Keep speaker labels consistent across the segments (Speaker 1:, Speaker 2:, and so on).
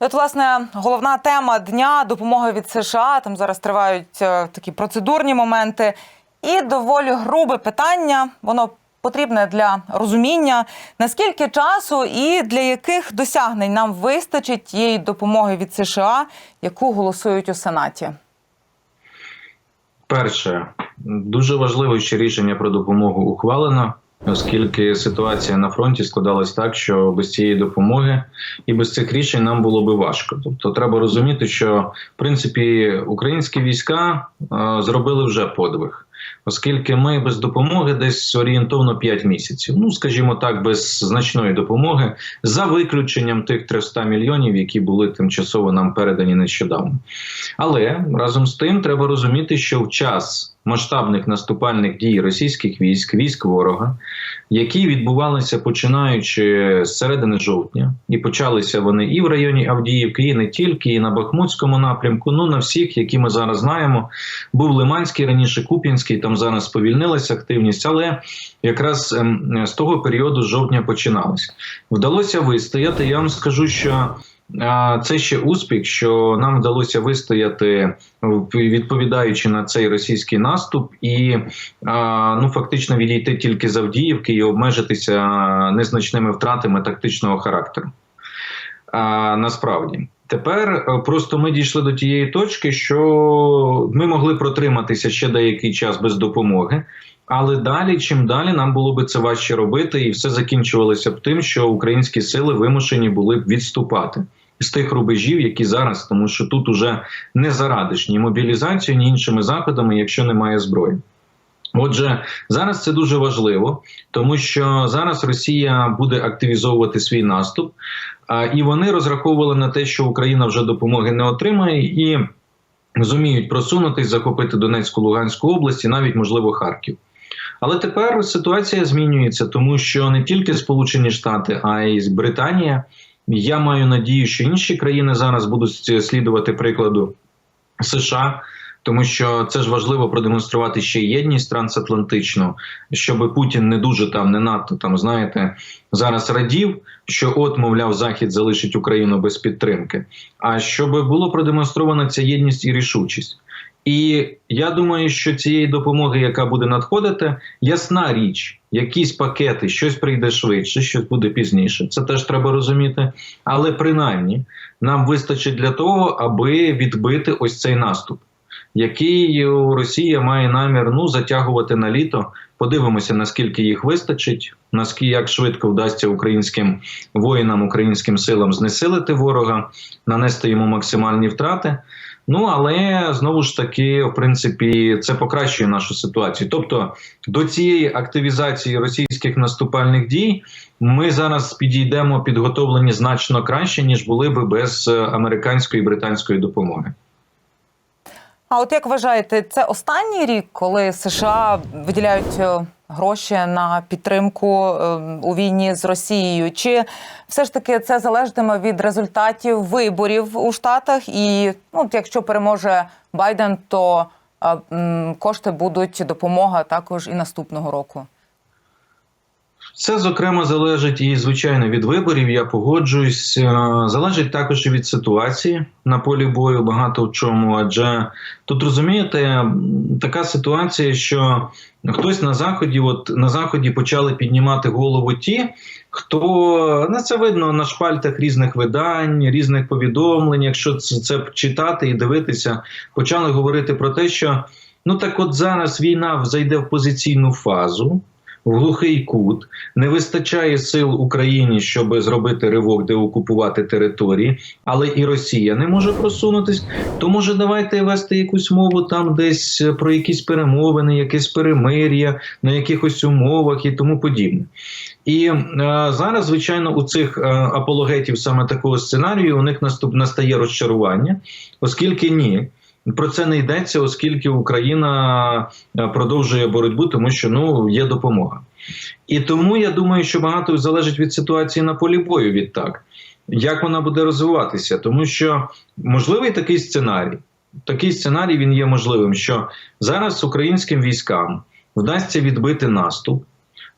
Speaker 1: От, власне, головна тема дня допомоги від США. Там зараз тривають е, такі процедурні моменти. І доволі грубе питання. Воно потрібне для розуміння, наскільки часу і для яких досягнень нам вистачить тієї допомоги від США, яку голосують у Сенаті.
Speaker 2: Перше, дуже важливо, що рішення про допомогу ухвалено, оскільки ситуація на фронті складалась так, що без цієї допомоги і без цих рішень нам було би важко. Тобто, треба розуміти, що в принципі українські війська е, зробили вже подвиг. Оскільки ми без допомоги десь орієнтовно 5 місяців, ну скажімо так, без значної допомоги, за виключенням тих 300 мільйонів, які були тимчасово нам передані нещодавно. Але разом з тим треба розуміти, що в час масштабних наступальних дій російських військ, військ ворога, які відбувалися починаючи з середини жовтня, і почалися вони і в районі Авдіївки, і не тільки, і на Бахмутському напрямку. Ну на всіх, які ми зараз знаємо, був Лиманський раніше Куп'янський. Там зараз сповільнилася активність, але якраз ем, з того періоду жовтня починалось. Вдалося вистояти. Я вам скажу, що. Це ще успіх, що нам вдалося вистояти, відповідаючи на цей російський наступ, і ну фактично відійти тільки з Авдіївки і обмежитися незначними втратами тактичного характеру. Насправді. Тепер е, просто ми дійшли до тієї точки, що ми могли протриматися ще деякий час без допомоги, але далі, чим далі, нам було би це важче робити, і все закінчувалося б тим, що українські сили вимушені були б відступати з тих рубежів, які зараз, тому що тут уже не зарадиш ні мобілізацією, ні іншими заходами, якщо немає зброї. Отже, зараз це дуже важливо, тому що зараз Росія буде активізовувати свій наступ, і вони розраховували на те, що Україна вже допомоги не отримає, і зуміють просунутись, захопити Донецьку, Луганську області, навіть можливо Харків. Але тепер ситуація змінюється, тому що не тільки Сполучені Штати, а й Британія. Я маю надію, що інші країни зараз будуть слідувати прикладу США. Тому що це ж важливо продемонструвати ще єдність трансатлантичну, щоб Путін не дуже там, не надто там, знаєте, зараз радів, що от, мовляв, Захід залишить Україну без підтримки. А щоб було продемонстрована ця єдність і рішучість. І я думаю, що цієї допомоги, яка буде надходити, ясна річ, якісь пакети, щось прийде швидше, щось буде пізніше. Це теж треба розуміти. Але принаймні нам вистачить для того, аби відбити ось цей наступ який Росія має намір ну затягувати на літо. Подивимося, наскільки їх вистачить, наскільки як швидко вдасться українським воїнам, українським силам знесилити ворога, нанести йому максимальні втрати. Ну але знову ж таки, в принципі, це покращує нашу ситуацію. Тобто до цієї активізації російських наступальних дій ми зараз підійдемо підготовлені значно краще ніж були би без американської і британської допомоги.
Speaker 1: А от як вважаєте, це останній рік, коли США виділяють е, гроші на підтримку е, у війні з Росією? Чи все ж таки це залежатиме від результатів виборів у Штатах? І ну, якщо переможе Байден, то е, кошти будуть допомога також і наступного року?
Speaker 2: Це зокрема залежить і звичайно від виборів. Я погоджуюсь. Залежить також і від ситуації на полі бою. Багато в чому. Адже тут розумієте, така ситуація, що хтось на заході, от на заході почали піднімати голову ті, хто ну, це видно на шпальтах різних видань, різних повідомлень. Якщо це, це читати і дивитися, почали говорити про те, що ну так, от зараз війна зайде в позиційну фазу в глухий кут, не вистачає сил Україні, щоб зробити ривок, де окупувати території, але і Росія не може просунутись. То може давайте вести якусь мову там, десь про якісь перемовини, якесь перемир'я на якихось умовах і тому подібне. І е, зараз, звичайно, у цих е, апологетів саме такого сценарію у них наступ настає розчарування, оскільки ні. Про це не йдеться, оскільки Україна е, продовжує боротьбу, тому що ну є допомога. І тому я думаю, що багато залежить від ситуації на полі бою. Відтак, як вона буде розвиватися, тому що можливий такий сценарій. Такий сценарій він є можливим, що зараз українським військам вдасться відбити наступ.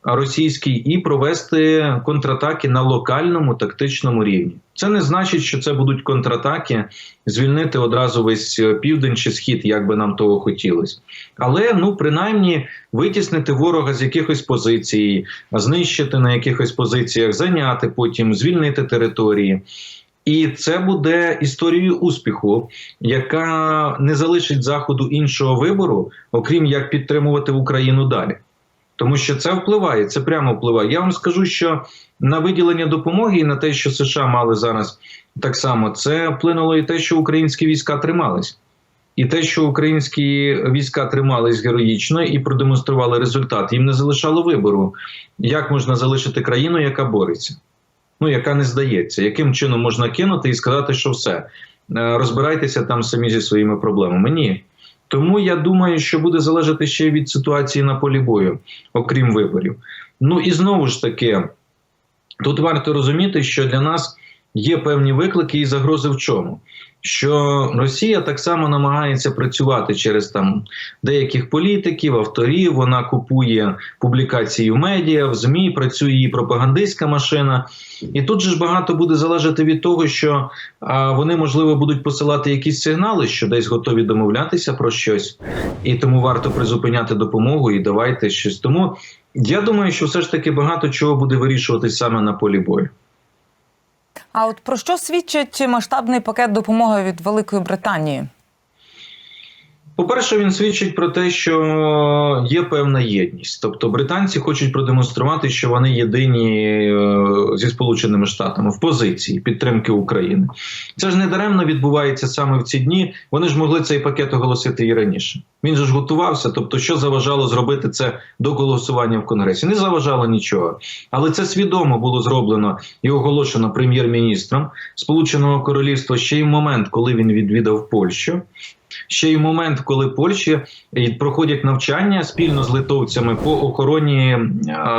Speaker 2: Російський і провести контратаки на локальному тактичному рівні. Це не значить, що це будуть контратаки, звільнити одразу весь е, південь чи схід, як би нам того хотілося. Але ну принаймні витіснити ворога з якихось позицій, знищити на якихось позиціях, зайняти потім, звільнити території. І це буде історією успіху, яка не залишить заходу іншого вибору, окрім як підтримувати Україну далі. Тому що це впливає, це прямо впливає. Я вам скажу, що на виділення допомоги і на те, що США мали зараз так само, це вплинуло і те, що українські війська тримались. І те, що українські війська тримались героїчно і продемонстрували результат, їм не залишало вибору, як можна залишити країну, яка бореться, ну яка не здається, яким чином можна кинути і сказати, що все, е, розбирайтеся там самі зі своїми проблемами. Ні. Тому я думаю, що буде залежати ще від ситуації на полі бою, окрім виборів. Ну і знову ж таки, тут варто розуміти, що для нас є певні виклики і загрози в чому? Що Росія так само намагається працювати через там деяких політиків, авторів. Вона купує публікації в медіа, в ЗМІ, працює її пропагандистська машина. І тут же ж багато буде залежати від того, що а, вони можливо будуть посилати якісь сигнали, що десь готові домовлятися про щось, і тому варто призупиняти допомогу і давайте щось. Тому я думаю, що все ж таки багато чого буде вирішуватись саме на полі бою.
Speaker 1: А от про що свідчить масштабний пакет допомоги від Великої Британії?
Speaker 2: По-перше, він свідчить про те, що є певна єдність. Тобто британці хочуть продемонструвати, що вони єдині е, зі Сполученими Штатами в позиції підтримки України. Це ж не даремно відбувається саме в ці дні. Вони ж могли цей пакет оголосити і раніше. Він же ж готувався. Тобто, що заважало зробити це до голосування в Конгресі? Не заважало нічого. Але це свідомо було зроблено і оголошено прем'єр-міністром Сполученого Королівства ще й в момент, коли він відвідав Польщу. Ще й момент, коли Польщі проходять навчання спільно з литовцями по охороні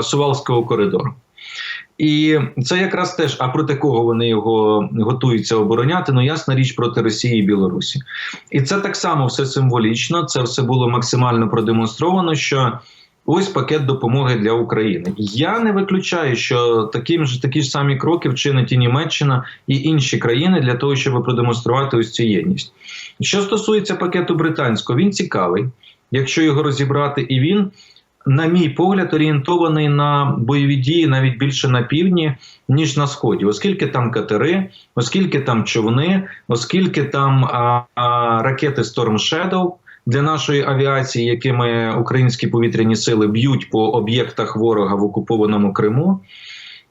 Speaker 2: Сувалського коридору. І це якраз теж, а проти кого вони його готуються обороняти? Ну, ясна річ проти Росії і Білорусі. І це так само все символічно. Це все було максимально продемонстровано. що Ось пакет допомоги для України. Я не виключаю, що таким ж такі ж самі кроки вчинить і Німеччина і інші країни для того, щоб продемонструвати ось цю єдність. Що стосується пакету британського, він цікавий, якщо його розібрати, і він, на мій погляд, орієнтований на бойові дії навіть більше на півдні, ніж на сході, оскільки там катери, оскільки там човни, оскільки там а, а, ракети Storm Shadow, для нашої авіації, якими українські повітряні сили б'ють по об'єктах ворога в окупованому Криму.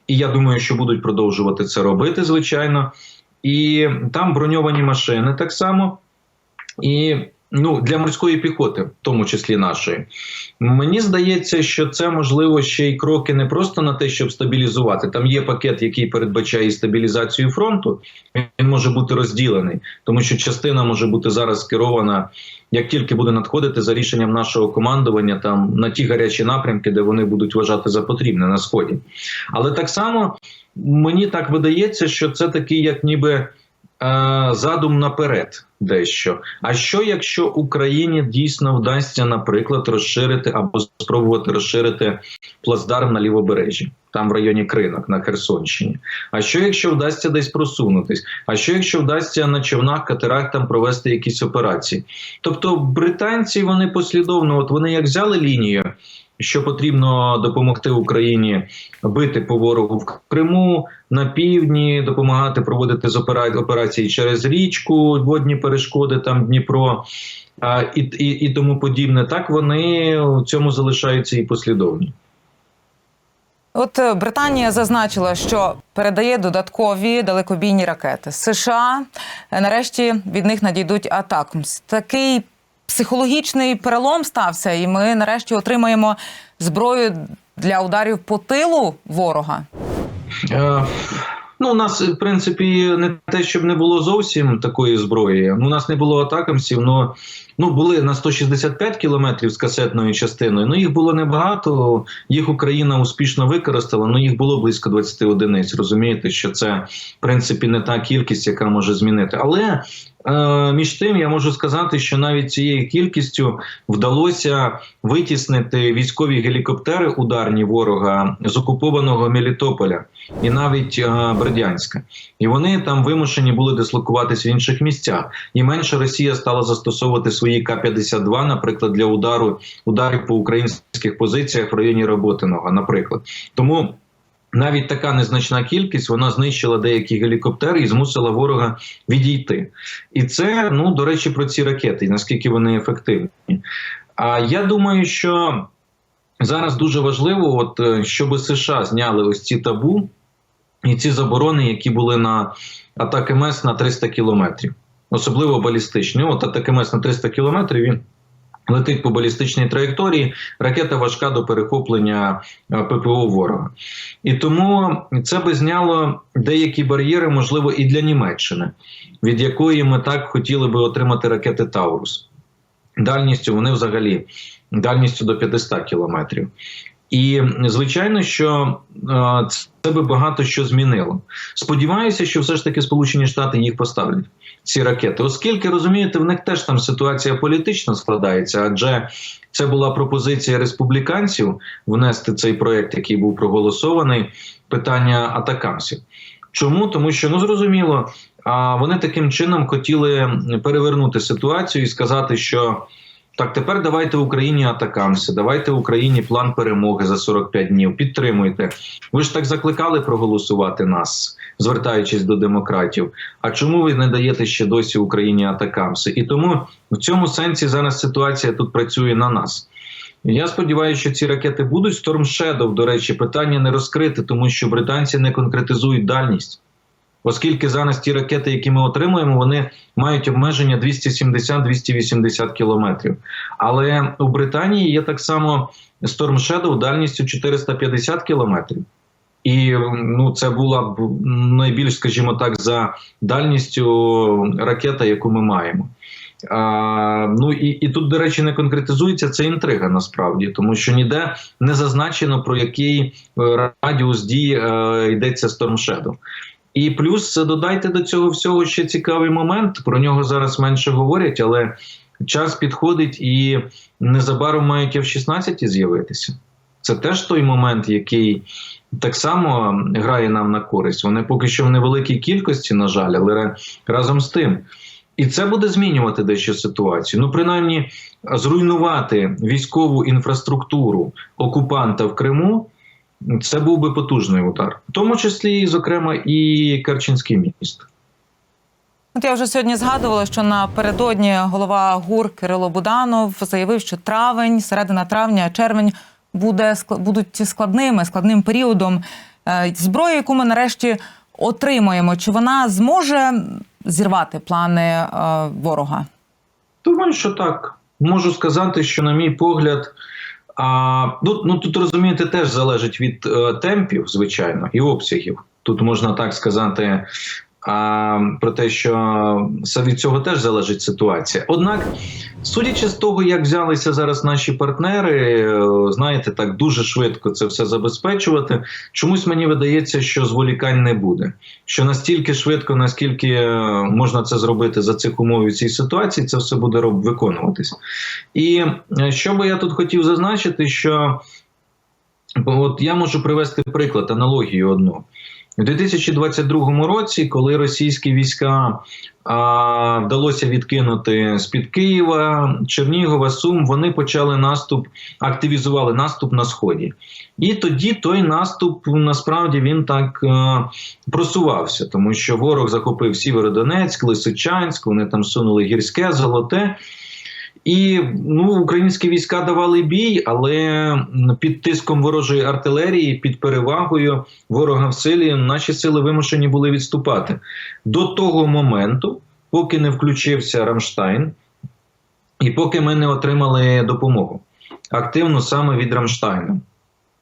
Speaker 2: І я думаю, що будуть продовжувати це робити, звичайно. І там броньовані машини так само. І ну, для морської піхоти, в тому числі нашої. Мені здається, що це можливо ще й кроки не просто на те, щоб стабілізувати. Там є пакет, який передбачає стабілізацію фронту. Він може бути розділений, тому що частина може бути зараз скерована, як тільки буде надходити за рішенням нашого командування, там на ті гарячі напрямки, де вони будуть вважати за потрібне на сході. Але так само мені так видається, що це такий, як ніби. Задум наперед дещо. А що якщо Україні дійсно вдасться, наприклад, розширити або спробувати розширити плацдарм на лівобережжі, там в районі Кринок на Херсонщині? А що якщо вдасться десь просунутись? А що якщо вдасться на човнах, катерах там провести якісь операції? Тобто британці вони послідовно, от вони як взяли лінію. Що потрібно допомогти Україні бити по ворогу в Криму на півдні, допомагати проводити з опера- операції через річку, водні перешкоди, там Дніпро і, і, і тому подібне. Так вони у цьому залишаються і послідовні.
Speaker 1: От е, Британія зазначила, що передає додаткові далекобійні ракети. США нарешті від них надійдуть атакмс. Такий психологічний перелом стався, і ми нарешті отримаємо зброю для ударів по тилу ворога.
Speaker 2: Е, Ну, у нас, в принципі, не те, щоб не було зовсім такої зброї. Ну, У нас не було атакамсів, но ну були на 165 кілометрів з касетною частиною. Ну їх було небагато. Їх Україна успішно використала. Ну їх було близько 20 одиниць. Розумієте, що це в принципі не та кількість, яка може змінити. Але Між тим, я можу сказати, що навіть цією кількістю вдалося витіснити військові гелікоптери ударні ворога з окупованого Мелітополя і навіть е, Бердянська. І вони там вимушені були дислокуватись в інших місцях. І менше Росія стала застосовувати свої К-52, наприклад, для удару ударів по українських позиціях в районі Роботиного, наприклад. Тому навіть така незначна кількість вона знищила деякі гелікоптери і змусила ворога відійти. І це, ну до речі, про ці ракети, наскільки вони ефективні. А я думаю, що зараз дуже важливо, от е, щоб США зняли ось ці табу і ці заборони, які були на атаки МЕС на 300 кілометрів, особливо балістичні. От атаки МЕС на 300 кілометрів він. Летить по балістичній траєкторії, ракета важка до перехоплення е, ППО ворога. І тому це би зняло деякі бар'єри, можливо, і для Німеччини, від якої ми так хотіли би отримати ракети Таурус. Дальністю вони взагалі дальністю до 500 кілометрів. І звичайно, що е, це би багато що змінило. Сподіваюся, що все ж таки Сполучені Штати їх поставлять, ці ракети, оскільки розумієте, в них теж там ситуація політична складається, адже це була пропозиція республіканців внести цей проект, який був проголосований. Питання атакамсів. Чому? Тому що ну зрозуміло, а вони таким чином хотіли перевернути ситуацію і сказати, що так, тепер давайте Україні атакамси, давайте Україні план перемоги за 45 днів. Підтримуйте. Ви ж так закликали проголосувати нас, звертаючись до демократів. А чому ви не даєте ще досі Україні атакамси? І тому в цьому сенсі зараз ситуація тут працює на нас. Я сподіваюся, що ці ракети будуть. Storm Shadow, до речі, питання не розкрите, тому що британці не конкретизують дальність. Оскільки зараз ті ракети, які ми отримуємо, вони мають обмеження 270-280 кілометрів. Але у Британії є так само Storm Shadow дальністю 450 кілометрів. І ну, це була б найбільш, скажімо так, за дальністю ракета, яку ми маємо. А, ну і, і тут, до речі, не конкретизується це інтрига насправді, тому що ніде не зазначено про який е, радіус дії е, йдеться Storm Shadow. І плюс додайте до цього всього ще цікавий момент. Про нього зараз менше говорять, але час підходить і незабаром мають F-16 з'явитися. Це теж той момент, який так само грає нам на користь. Вони поки що в невеликій кількості, на жаль, але разом з тим. І це буде змінювати дещо ситуацію. Ну, принаймні, зруйнувати військову інфраструктуру окупанта в Криму. Це був би потужний удар, в тому числі, зокрема, і Керченський міст.
Speaker 1: От я вже сьогодні згадувала, що напередодні голова ГУР Кирило Буданов заявив, що травень, середина травня, червень буде будуть складними, складним періодом. Е, Зброя, яку ми нарешті отримаємо, чи вона зможе зірвати плани е, ворога?
Speaker 2: Думаю, що так. Можу сказати, що, на мій погляд, а, ну, ну тут розумієте, теж залежить від е, темпів, звичайно, і обсягів. Тут можна так сказати. А про те, що від цього теж залежить ситуація. Однак, судячи з того, як взялися зараз наші партнери, знаєте, так дуже швидко це все забезпечувати. Чомусь мені видається, що зволікань не буде. Що настільки швидко, наскільки можна це зробити за цих умов і цій ситуації, це все буде виконуватись. І що би я тут хотів зазначити, що от я можу привести приклад, аналогію одну. У 2022 році, коли російські війська а, вдалося відкинути з під Києва, Чернігова, Сум, вони почали наступ, активізували наступ на сході. І тоді той наступ насправді він так а, просувався, тому що ворог захопив Сєвєродонецьк, Лисичанськ, вони там сунули гірське, золоте. І ну, українські війська давали бій, але під тиском ворожої артилерії, під перевагою ворога в силі, наші сили вимушені були відступати до того моменту, поки не включився Рамштайн, і поки ми не отримали допомогу активно саме від Рамштайну.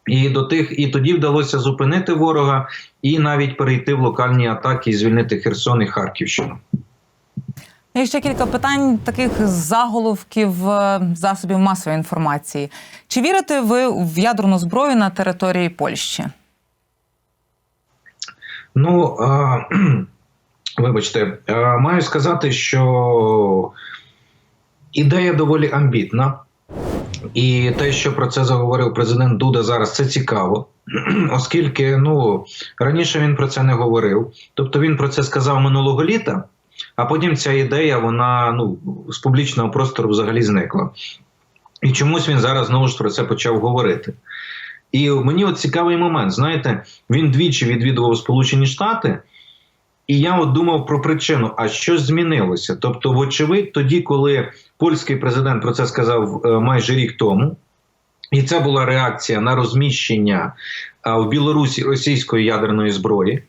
Speaker 2: І до тих, і тоді вдалося зупинити ворога і навіть перейти в локальні атаки і звільнити Херсон і Харківщину.
Speaker 1: І ще кілька питань таких заголовків е, засобів масової інформації. Чи вірите ви в ядерну зброю на території Польщі?
Speaker 2: Ну а, Вибачте, маю сказати, що ідея доволі амбітна. І те, що про це заговорив президент Дуда зараз, це цікаво, оскільки ну раніше він про це не говорив. Тобто він про це сказав минулого літа, а потім ця ідея вона ну з публічного простору взагалі зникла. І чомусь він зараз знову ж про це почав говорити. І мені от цікавий момент. Знаєте, він двічі відвідував Сполучені Штати, і я от думав про причину, а що змінилося? Тобто, вочевидь, тоді, коли польський президент про це сказав е, майже рік тому, і це була реакція на розміщення е, в Білорусі російської ядерної зброї.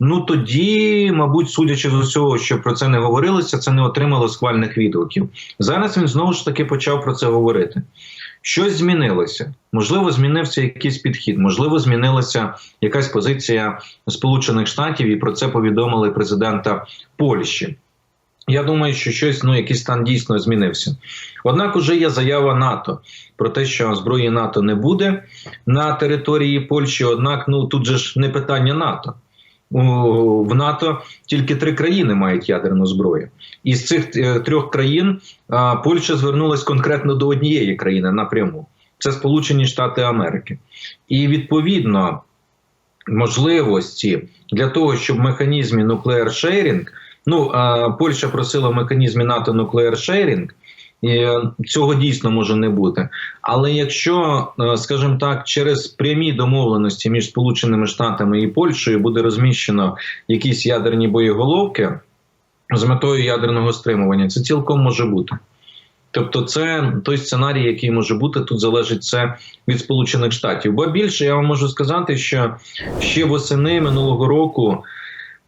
Speaker 2: Ну тоді, мабуть, судячи з усього, що про це не говорилося, це не отримало схвальних відгуків. Зараз він знову ж таки почав про це говорити. Щось змінилося. Можливо, змінився якийсь підхід, можливо, змінилася якась позиція Сполучених Штатів, і про це повідомили президента Польщі. Я думаю, що щось ну якийсь стан дійсно змінився. Однак, уже є заява НАТО про те, що зброї НАТО не буде на території Польщі. Однак, ну тут же ж не питання НАТО. В НАТО тільки три країни мають ядерну зброю. Із цих е, трьох країн Польща звернулась конкретно до однієї країни напряму. Це Сполучені Штати Америки. І відповідно можливості для того, щоб механізмі нуклеар шейрінг, ну Польща просила механізмі НАТО нуклеар шейрінг, і цього дійсно може не бути. Але якщо, е, скажімо так, через прямі домовленості між Сполученими Штатами і Польщею буде розміщено якісь ядерні боєголовки з метою ядерного стримування, це цілком може бути. Тобто, це той сценарій, який може бути, тут залежить це від Сполучених Штатів. Бо більше я вам можу сказати, що ще восени минулого року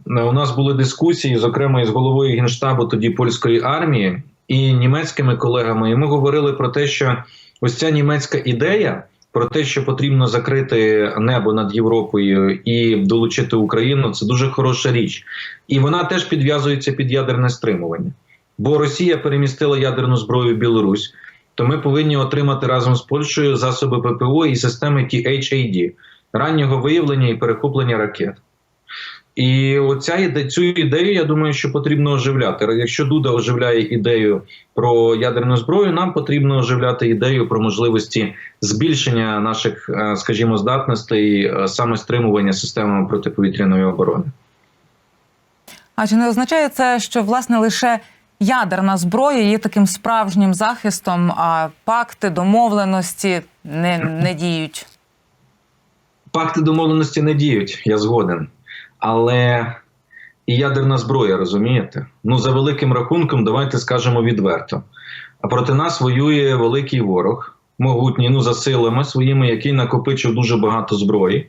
Speaker 2: е, у нас були дискусії, зокрема із головою генштабу тоді польської армії і німецькими колегами. І ми говорили про те, що ось ця німецька ідея про те, що потрібно закрити небо над Європою і долучити Україну, це дуже хороша річ. І вона теж підв'язується під ядерне стримування. Бо Росія перемістила ядерну зброю в Білорусь, то ми повинні отримати разом з Польщею засоби ППО і системи THAD – раннього виявлення і перехоплення ракет. І оця іде цю ідею, я думаю, що потрібно оживляти. Якщо Дуда оживляє ідею про ядерну зброю, нам потрібно оживляти ідею про можливості збільшення наших, е, скажімо, здатностей е, саме стримування системами протиповітряної оборони.
Speaker 1: А чи не означає це, що власне лише ядерна зброя є таким справжнім захистом, а пакти, домовленості не, не діють?
Speaker 2: Пакти домовленості не діють, я згоден. Але і ядерна зброя, розумієте? Ну, за великим рахунком, давайте скажемо відверто. А проти нас воює великий ворог, могутній, ну за силами своїми, який накопичив дуже багато зброї,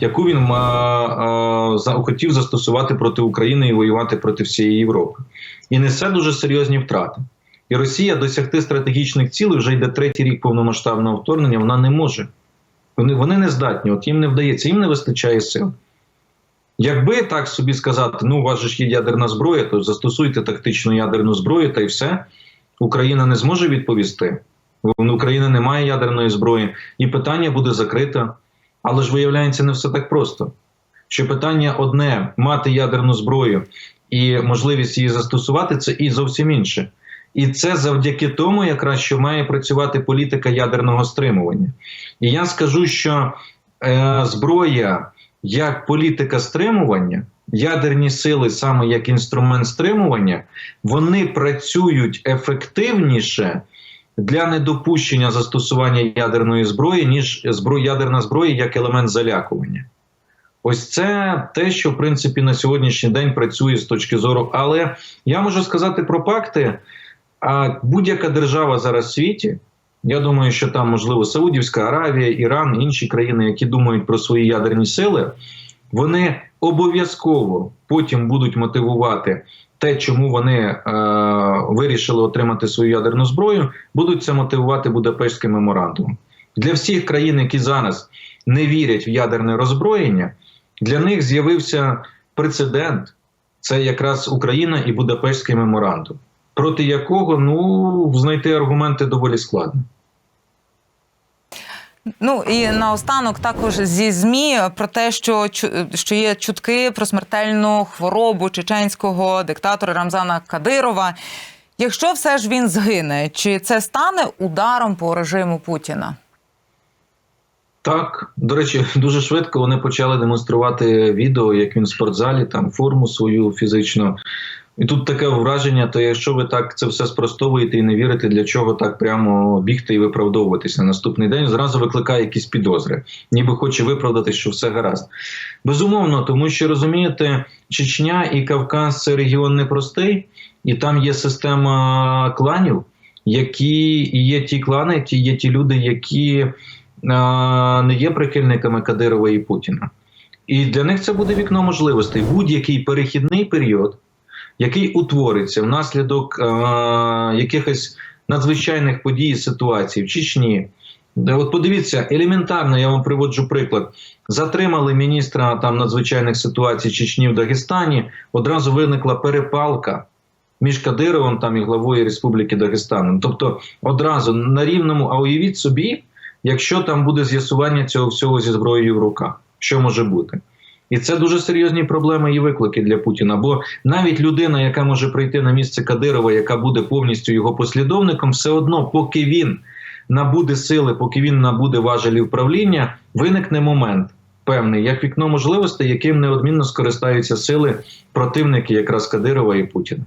Speaker 2: яку він а, а, хотів застосувати проти України і воювати проти всієї Європи. І несе дуже серйозні втрати. І Росія досягти стратегічних цілей вже йде третій рік повномасштабного вторгнення. Вона не може. Вони, вони не здатні, от їм не вдається, їм не вистачає сил. Якби так собі сказати, ну у вас ж є ядерна зброя, то застосуйте тактичну ядерну зброю та й все. Україна не зможе відповісти. В України немає ядерної зброї, і питання буде закрите. Але ж виявляється, не все так просто. Що питання одне мати ядерну зброю і можливість її застосувати, це і зовсім інше. І це завдяки тому, якраз що має працювати політика ядерного стримування. І я скажу, що е, зброя як політика стримування, ядерні сили саме як інструмент стримування, вони працюють ефективніше для недопущення застосування ядерної зброї, ніж збро... ядерна зброя як елемент залякування. Ось це те, що в принципі на сьогоднішній день працює з точки зору. Але я можу сказати про пакти. Будь-яка держава зараз в світі, я думаю, що там, можливо, Саудівська Аравія, Іран, інші країни, які думають про свої ядерні сили, вони обов'язково потім будуть мотивувати те, чому вони е, вирішили отримати свою ядерну зброю, будуть це мотивувати Будапештським меморандумом. Для всіх країн, які зараз не вірять в ядерне роззброєння, для них з'явився прецедент. Це якраз Україна і Будапештський меморандум, проти якого ну знайти аргументи доволі складно.
Speaker 1: Ну і наостанок також зі змі про те, що що є чутки про смертельну хворобу чеченського диктатора Рамзана Кадирова. Якщо все ж він згине, чи це стане ударом по режиму Путіна?
Speaker 2: Так, до речі, дуже швидко вони почали демонструвати відео, як він в спортзалі, там форму свою фізичну. І тут таке враження, то якщо ви так це все спростовуєте і не вірите, для чого так прямо бігти і виправдовуватися на наступний день, зразу викликає якісь підозри, ніби хоче виправдати, що все гаразд. Безумовно, тому що розумієте, Чечня і Кавказ це регіон непростий, і там є система кланів, які є ті клани, ті є ті люди, які а, не є прихильниками Кадирова і Путіна. І для них це буде вікно можливостей. Будь-який перехідний період, який утвориться внаслідок а, якихось надзвичайних подій і ситуацій в Чечні. От подивіться, елементарно, я вам приводжу приклад. Затримали міністра там надзвичайних ситуацій Чечні в Дагестані. Одразу виникла перепалка між Кадировим там і главою Республіки Дагестан. Тобто одразу на рівному, а уявіть собі, якщо там буде з'ясування цього всього зі зброєю в руках, що може бути? І це дуже серйозні проблеми і виклики для Путіна. Бо навіть людина, яка може прийти на місце Кадирова, яка буде повністю його послідовником, все одно, поки він набуде сили, поки він набуде важелів правління, виникне момент певний, як вікно можливостей, яким неодмінно скористаються сили противники якраз Кадирова і Путіна.